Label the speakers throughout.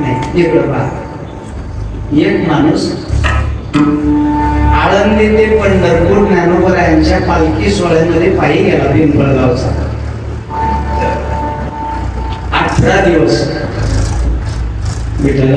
Speaker 1: नाही इकडं एक माणूस आळंदी ते पंढरपूर ज्ञानोबरायांच्या पालखी सोहळ्यामध्ये पायी गेला पिंपळगावचा. अठरा दिवस. विठ्ठल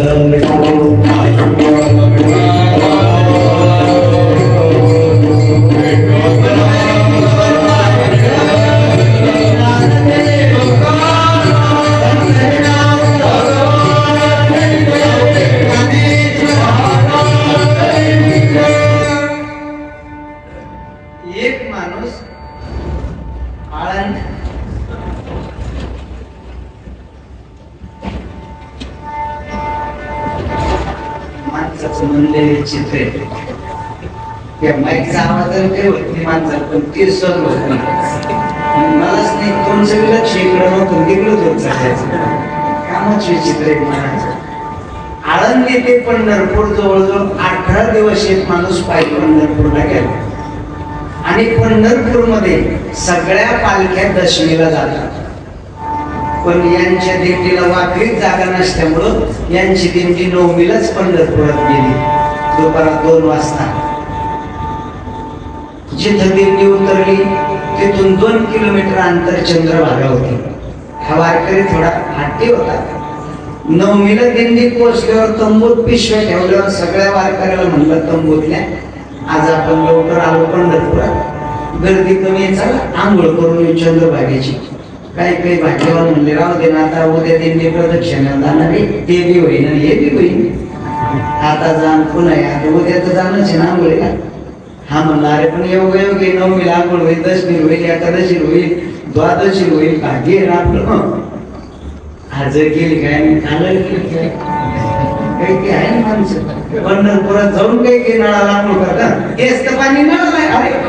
Speaker 1: माणसाचं म्हणलेले चित्र. आहे त्या माईकचा आवाज जर काही होत नाही माणसाला पण ते सहन होत नाही. मलाच नाही तुमचं बी लक्ष इकडं नव्हतं तिकडं होत चालायचं कामच विचित्र आहे म्हणायचं. आळंदी ते पंढरपूर जवळजवळ अठरा दिवस एक माणूस पायी पंढरपूरला गेला. आणि पंढरपूरमध्ये सगळ्या पालख्या दशमीला जातात. पण यांच्या दिंडीला वाकरीत जागा नसल्यामुळं यांची दिंडी नवमीलाच पंढरपुरात गेली. दुपारात दोन वाजता. जिथं दिंडी उतरली तिथून दोन किलोमीटर अंतर चंद्रभागा होती. हा वारकरी थोडा हट्टी होता. नवमीला दिंडी पोचल्यावर तंबूत पिशव्या ठेवल्यावर सगळ्या वारकऱ्याला म्हणलं तंबूतल्या आज आपण लवकर आलो पंढरपुरात. गर्दी कमी चला आंघोळ करून चंद्रभागेची. काही काही भाग्यवान म्हणले राहू दे ना आता उद्या त्यांनी प्रदक्षिणा जाणार ते बी होईन आणि हे बी होईन. आता जाण पुन्हा आहे. आता उद्या तर जाणच आहे ना आंघोळीला? हा म्हणला अरे पण योग योग आहे नवमीला आंघोळ होईल दशमी होईल एकादशी होईल द्वादशी होईल भाग्य आहे ना आपलं. आज गेली काय आणि काल काय? काही आहे ना माणसं. पंढरपुरात जाऊन काही काही नळाला आंघोळ करतात तेच तर पाणी नळाला आहे. अरे.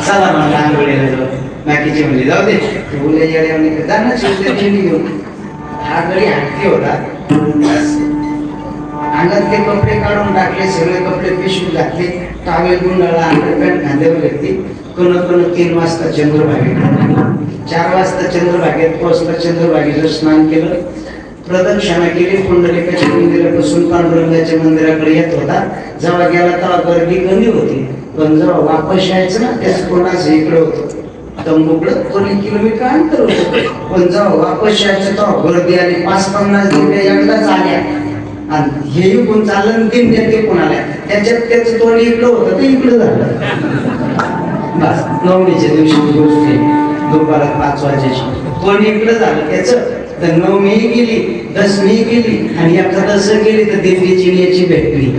Speaker 1: चला मला आंघोळीला जाऊ बाकीचे म्हणजे जाऊ दे उद्या येड्या म्हणजे जाणार उद्या दिंडी घेऊन हा गडी हत्ती होता अंगातले कपडे काढून टाकले सगळे कपडे पिशवी घातले टावेल गुंडाळा अंडरपॅन्ट खांद्यावर घेतली कोण कोण तीन वाजता चंद्रभागेत चार वाजता चंद्रभागेत पोहोचला चंद्रभागेचं स्नान केलं. प्रदक्षिणा केली पुंडलिकाच्या मंदिरापासून पांडुरंगाच्या मंदिराकडे येत होता. जेव्हा गेला तेव्हा गर्दी कमी होती. पण जेव्हा वापस यायचं ना त्याच कोणाचं इकडं होतं? तंबूकडं दोन किलोमीटर अंतर होतं. पण जेव्हा वापस यायचं तेव्हा गर्दी आली. पाच पन्नास दिवड्या एकदाच आल्या. आणि हे कोण चाललं आणि तीन कोण ते आल्या. त्याच्यात त्याचं तोंड इकडं होतं ते इकडं झालं. बस नवमीच्या दिवशी गोष्ट दुपारात पाच वाजेची. तोंड इकडं झालं त्याचं. तर नऊ मी गेली दस मी गेली आणि एखादस गेली तर दिंडीची याची भेटली.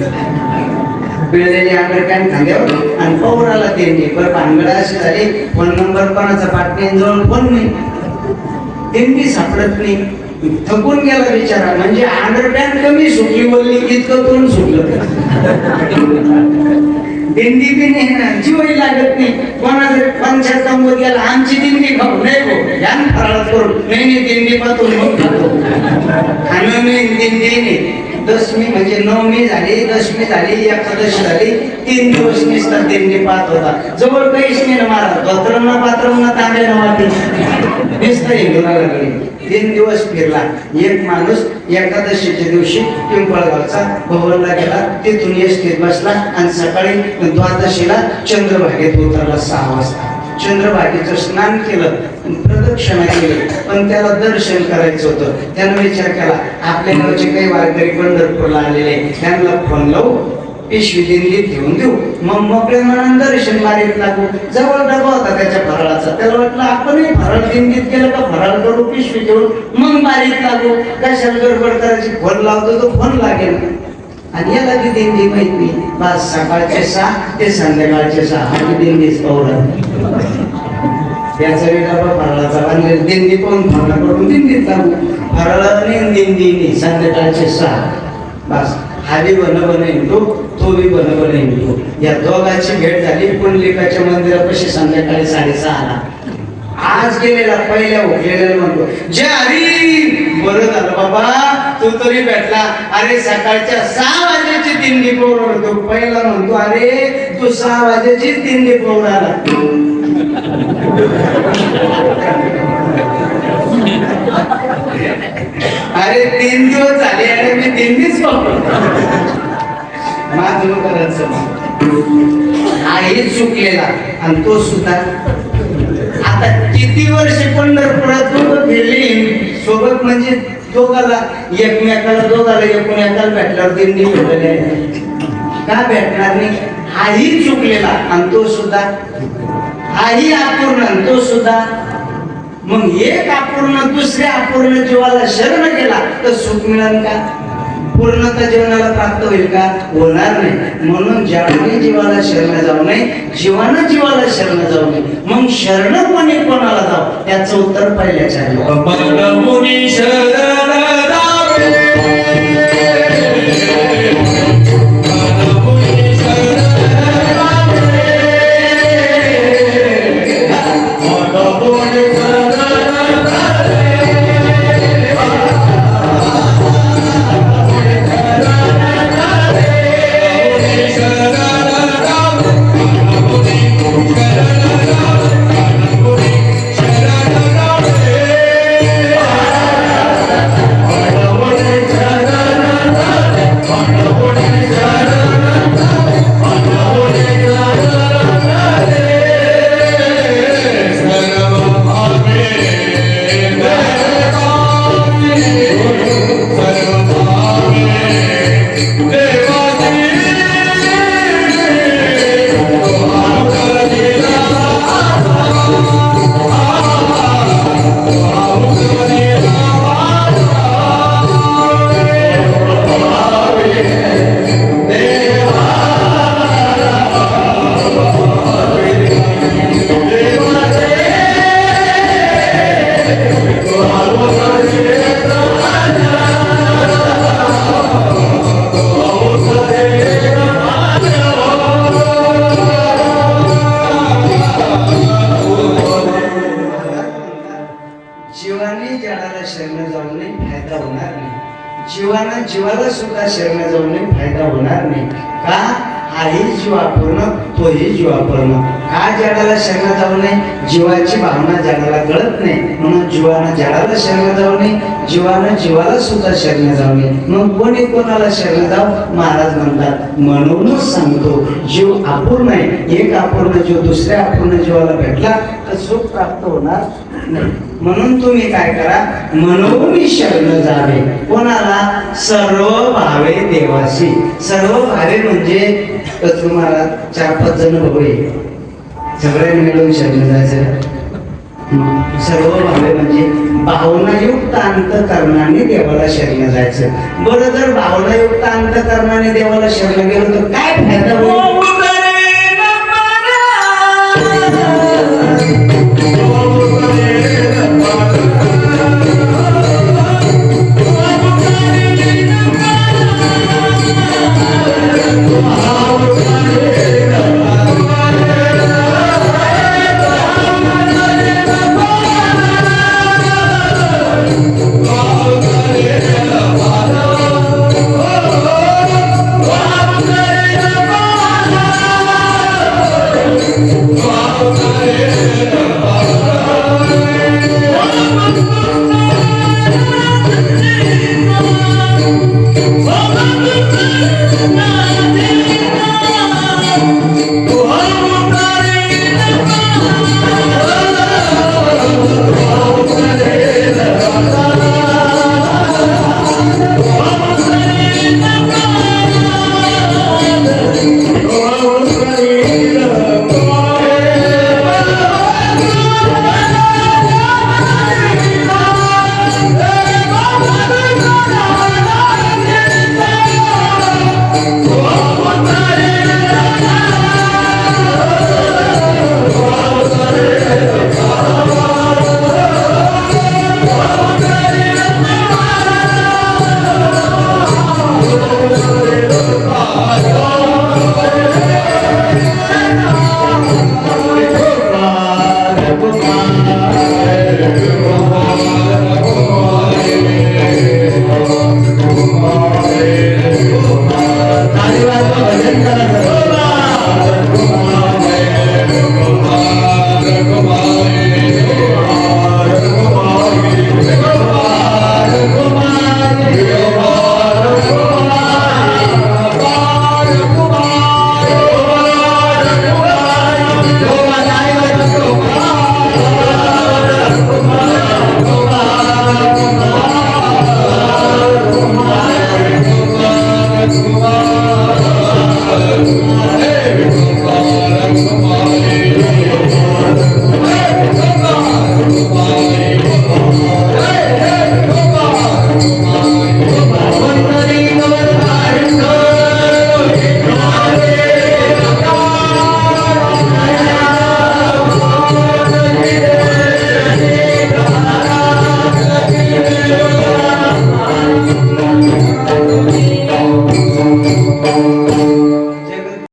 Speaker 1: पिळलेली काय खांद्यावर आणि पौराला त्यांनी बरं भानगड अशी झाली फोन नंबर कोणाचा? पाटणे जवळ फोन नाही. त्यांनी सापडत नाही. थकून गेला बिचारा. म्हणजे अंडरपॅन्ट कमी सुटली बोलली इतकं तोंड सुटलं. दिंडी बी नाही जीवही लागत नाही. कोणाचं पंचायत तंबूत गेला आमची दिंडी खाऊ नाही हो. भाऊ यान फराळात करून नाही नाही दिंडी पाहतो मग खातो. खाणं नाही दिंडी नाही. दशमी म्हणजे नवमी झाली दशमी झाली एकादशी झाली तीन दिवस नुसता दिंडी पाहत होता. जवळ काहीच नाही ना महाराज धोत्रम ना पात्रम ना तांबे ना वाटी. नुसतं हिंदूला लागली तीन दिवस फिरला. एक माणूस एकादशीच्या दिवशी पिंपळगावचा भवनला गेला. तिथून एसटीत बसला आणि सकाळी द्वादशीला चंद्रभागेत उतरला सहा वाजता. चंद्रभागेचं स्नान केलं प्रदक्षिणा केली. पण त्याला दर्शन करायचं होतं. त्यानं विचार केला आपल्या गावचे काही वारकरी पंढरपूरला आलेले त्यांना फोन लावू. पिशवी दिंडीत घेऊन देऊ. मग मोकळे मनानं दर्शन मारीत लागू. जवळ डबा होता त्याच्या फराळाचा. त्याला वाटलं आपणही फराळ दिंडीत गेलं का फराळ करू पिशवी घेऊन? मग मारीत लागू. कशाला गडबड करायची? फोन लावतो तो फोन लागेल. आणि याला ती दिंडी माहीत. नाही पाच सकाळचे सहा ते संध्याकाळचे सहा. आणि दिंडीच पौरा त्याचा डबा फराळाचा बांधलेला दिंडी पण फराळ करून दिंडीत लागू. फराळ नाही दिंडी नाही संध्याकाळचे सहा. बस हाली बन बन हिंदू तो मी बन बन या दोघांची भेट झाली. पुंडलिकाच्या मंदिरापाशी संध्याकाळी साडेसहाला आज गेलेला पहिल्या उठलेल्या म्हणतो जय हरी! बरं झालं बाबा तू तरी भेटला. अरे सकाळच्या सहा वाजेची दिंडी पोर तो पहिला म्हणतो अरे तू सहा वाजेची दिंडी पोर आला. अरे तीन दिवस झाले आणि मी दिंडीच पाहतो माझं करायचं आई चुकलेला आणि तो सुद्धा. आता किती वर्ष पंढरपुरात सोबत गेली सोबत म्हणजे दोघाला एकमेकाला दोघाला एकूण एकाला भेटल्यावर दिंडी भेटले का भेटणार नाही? हाही चुकलेला आणि तो सुद्धा. हाही अपूर्ण आणि तो सुद्धा. मग एक अपूर्ण दुसऱ्या अपूर्ण जीवाला शरण केला तर सुख मिळेल का? पूर्णता जीवनाला प्राप्त होईल का? होणार नाही. म्हणून ज्याने जीवाला शरण जाऊ नये जीवानं जीवाला शरण जाऊ नये. मग शरण कोणी कोणाला जाऊ त्याचं उत्तर पहिल्याच्या
Speaker 2: शरण
Speaker 1: जीवाला सुद्धा शरण जाऊ फायदा होणार नाही. का? हाही जीव अपूर्ण तोही जीव अपूर्ण का जगाला शरण जाऊ नये? जीवाची भावना जगाला कळत नाही. म्हणून जीवानं जगाला शरण जाऊ नये. जीवानं जीवाला सुद्धा शरण जाऊ नये. मग कोणी कोणाला शरण जाऊ? महाराज म्हणतात म्हणूनच सांगतो जीव अपूर्ण आहे. एक अपूर्ण जीव दुसऱ्या अपूर्ण जीवाला भेटला तर सुख प्राप्त होणार नाही. म्हणून तुम्ही काय करा मनोमी शरण जावे. कोणाला? सर्व भावे देवाशी. सर्व भावे म्हणजे तुम्हाला चार पाच जण भाऊ आहे सगळ्यांनी मिळून शरण जायचं. सर्व भावे म्हणजे भावनायुक्त अंतकरणाने देवाला शरण जायचं. बरं जर भावनायुक्त अंतकरणाने देवाला शरण गेलो तर काय फायदा? होईल